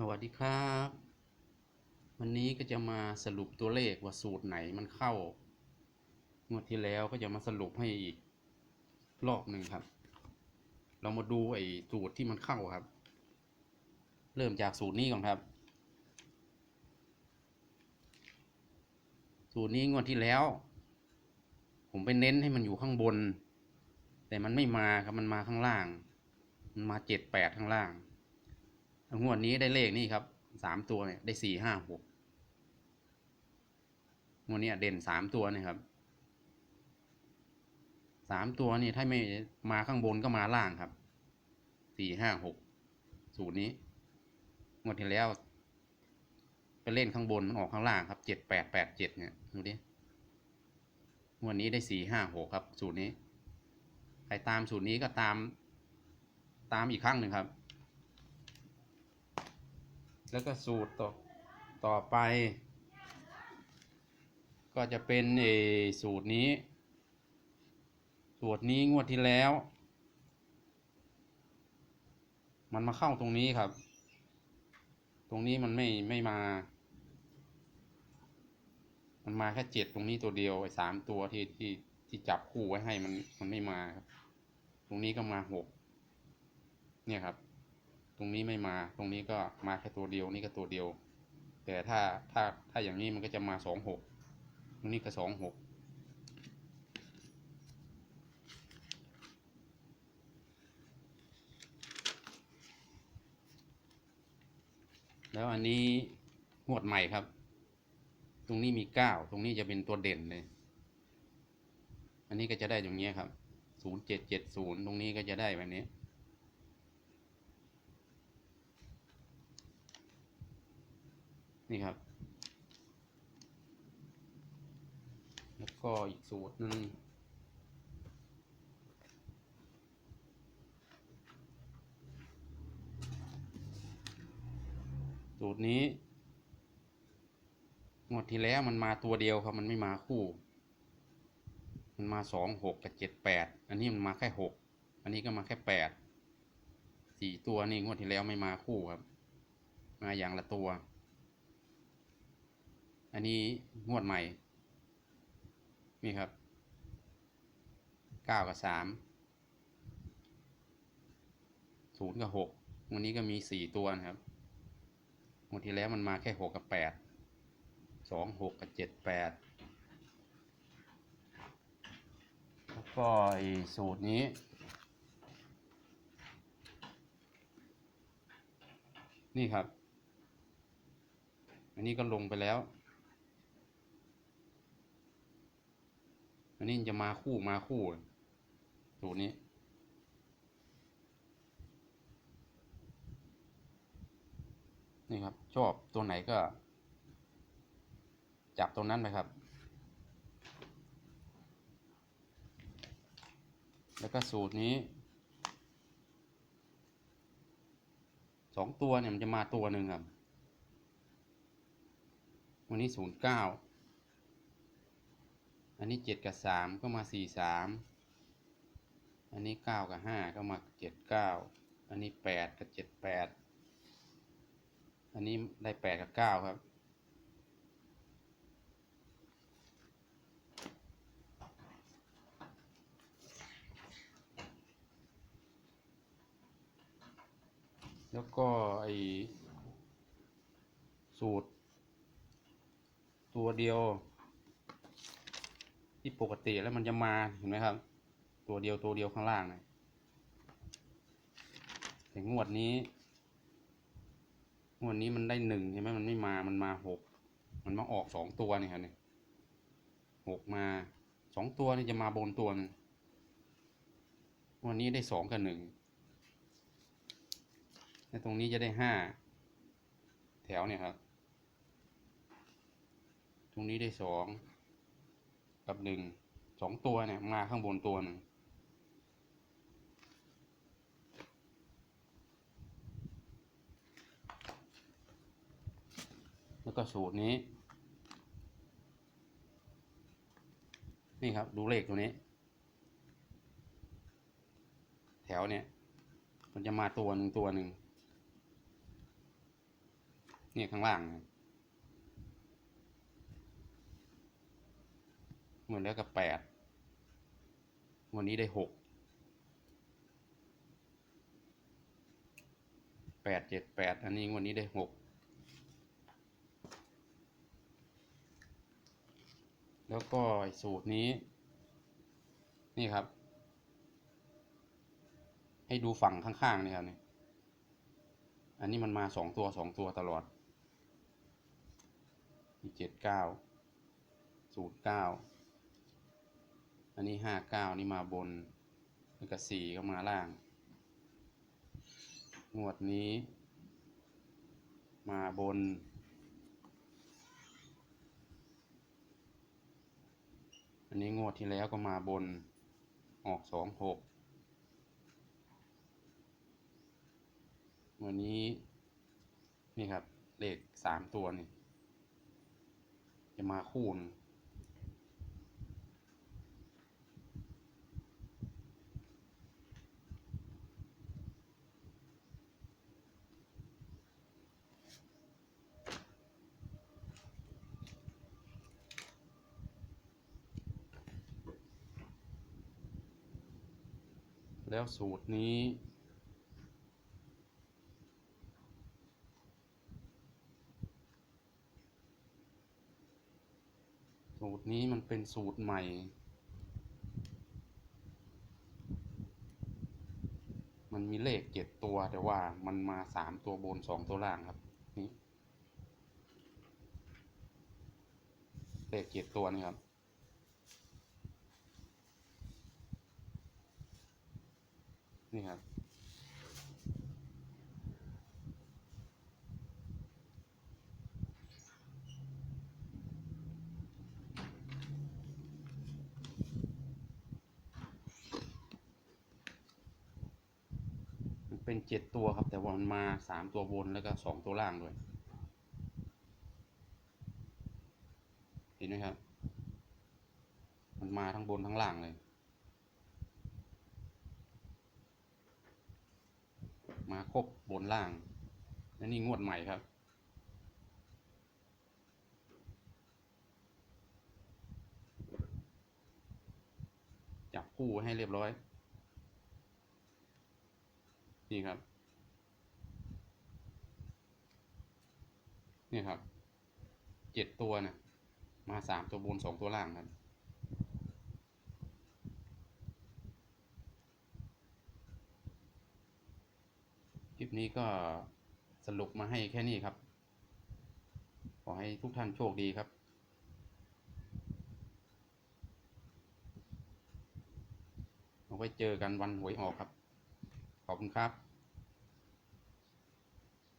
สวัสดีครับ วันนี้ก็จะมาสรุปตัวเลขว่าสูตรไหนมันเข้างวดที่แล้วก็จะมาสรุปให้อีกรอบหนึ่งครับ เรามาดูไอ้สูตรที่มันเข้าครับ เริ่มจากสูตรนี้ก่อนครับ สูตรนี้งวดที่แล้ว ผมไปเน้นให้มันอยู่ข้างบน แต่มันไม่มาครับมันมาข้างล่าง มันมาเจ็ดแปดข้างล่าง งวดนี้ได้เลขนี่ครับสามตัวเนี่ยได้สี่ห้าหกงวดนี้เด่นสามตัวเนี่ยครับสามตัวนี่ถ้าไม่มาข้างบนก็มาล่างครับสี่ห้าหกสูตรนี้งวดที่แล้วไปเล่นข้างบนมันออกข้างล่างครับเจ็ดแปดแปดเจ็ดเนี่ยดูดิงวดนี้ได้สี่ห้าหกครับ สูตรนี้ใครตามสูตรนี้ก็ตามตามอีกครั้งหนึ่งครับ แล้วก็สูตรต่อต่อไป ก็จะเป็นเอสูตรนี้ สูตรนี้งวดที่แล้ว มันมาเข้าตรงนี้ครับ ตรงนี้มันไม่ไม่มา มันมาแค่เจ็ดตรงนี้ตัวเดียวไอ้สามตัวที่ที่ที่จับคู่ไว้ให้มันมันไม่มาครับ ตรงนี้ก็มาหกเนี่ยครับ ตรงนี้ไม่มา ตรงนี้ก็มาแค่ตัวเดียว นี่ก็ตัวเดียว แต่ถ้าถ้าถ้าอย่างนี้มันก็จะมาสองหกตรงนี้ก็สองหกแล้วอันนี้งวดใหม่ครับ ตรงนี้มีเก้า ตรงนี้จะเป็นตัวเด่นเลย อันนี้ก็จะได้อย่างเงี้ครับ ศูนย์เจ็ดเจ็ดศูนย์ตรงนี้ก็จะได้แบบนี้ นี่ครับ แล้วก็อีกสูตรหนึ่งสูตรนี้งวดที่แล้วมันมาตัวเดียวครับ มันไม่มาคู่ มันมาสองหกกับเจ็ดแปดอันนี้มันมาแค่หกอันนี้ก็มาแค่แปดสี่ตัวนี่งวดที่แล้วไม่มาคู่ครับ มาอย่างละตัว อันนี้งวดใหม่นี่ครับเก้ากับสามศูนย์กับหกวันนี้ก็มีสี่ตัวนะครับงวดที่แล้วมันมาแค่หกกับแปดสองหกกับเจ็ดแปดแล้วก็อ้สูตรนี้ นี่ครับ อันนี้ก็ลงไปแล้ว นนี้จะมาคู่มาคู่สูตรนี้ นี่ครับ ชอบตัวไหนก็ จับตรงนั้นไปครับ แล้วก็สูตรนี้สองตัวเนี่ยมันจะมาตัวหนึ่งครับ วันนี้ศูนย์เก้า อันนี้เจ็ดกับสามก็มาสี่สามอันนี้เก้ากับห้าก็มาเจ็ดเก้าอันนี้แปดกับเจ็ดแปดอันนี้ได้แปดกับเก้าครับแล้วก็ไอสูตร ตัวเดียว ที่ปกติแล้วมันจะมาเห็นไหมครับ ตัวเดียวตัวเดียวข้างล่างนะแต่งวดนี้งวดนี้มันได้หนึ่งใช่ไหมมันไม่มามันมาหกมันมาออกสองตัวนี่ครับเนี่ยหกมาสองตัวนี่จะมาบนตัวนึงวันนี้ได้สองกับหนึ่งในตรงนี้จะได้ห้าแถวเนี่ยครับ ตรงนี้ได้สอง กับหนึ่งสองตัวเนี่ยมาข้างบนตัวหนึ่งแล้วก็สูตรนี้ นี่ครับดูเลขตัวนี้ แถวเนี่ย มันจะมาตัวหนึ่งตัวหนึ่งเนี่ยข้างล่างนะ หมดแล้วก็แปดวันนี้ได้หกแปดเจ็ดแปดอันนี้วันนี้ได้หกแล้วก็สูตรนี้ นี่ครับ ให้ดูฝั่งข้างๆนี่ครับนี่อันนี้มันมาสองตัวสองตัวตลอดเจ็ดเก้าสูตรเก้า อันนี้ห้าเก้านี่มาบน แล้วก็สี่ก็มาล่าง งวดนี้ มาบน อันนี้งวดที่แล้วก็มาบน ออกสองหกวันนี้ นี่ครับ เลขสามตัวนี่ จะมาคูณ แล้วสูตรนี้ สูตรนี้มันเป็นสูตรใหม่ มันมีเลขเจ็ดตัวแต่ว่ามันมาสามตัวบนสองตัวล่างครับ นี่ เลขเจ็ดตัวนี่ครับ นี่ครับมันเป็นเจ็ดตัวครับ แต่ว่ามันมาสามตัวบนแล้วก็สองตัวล่างด้วย เห็นไหมครับ มันมาทั้งบนทั้งล่างเลย มาครบบนล่างและนี่งวดใหม่ครับ จับคู่ให้เรียบร้อย นี่ครับ นี่ครับ เจ็ดตัวนะมาสามตัวบนสองตัวล่างครับ คลิป นี้ก็สรุปมาให้แค่นี้ครับ ขอให้ทุกท่านโชคดีครับเอาไว้เจอกันวันหวยออกครับ ขอบคุณครับ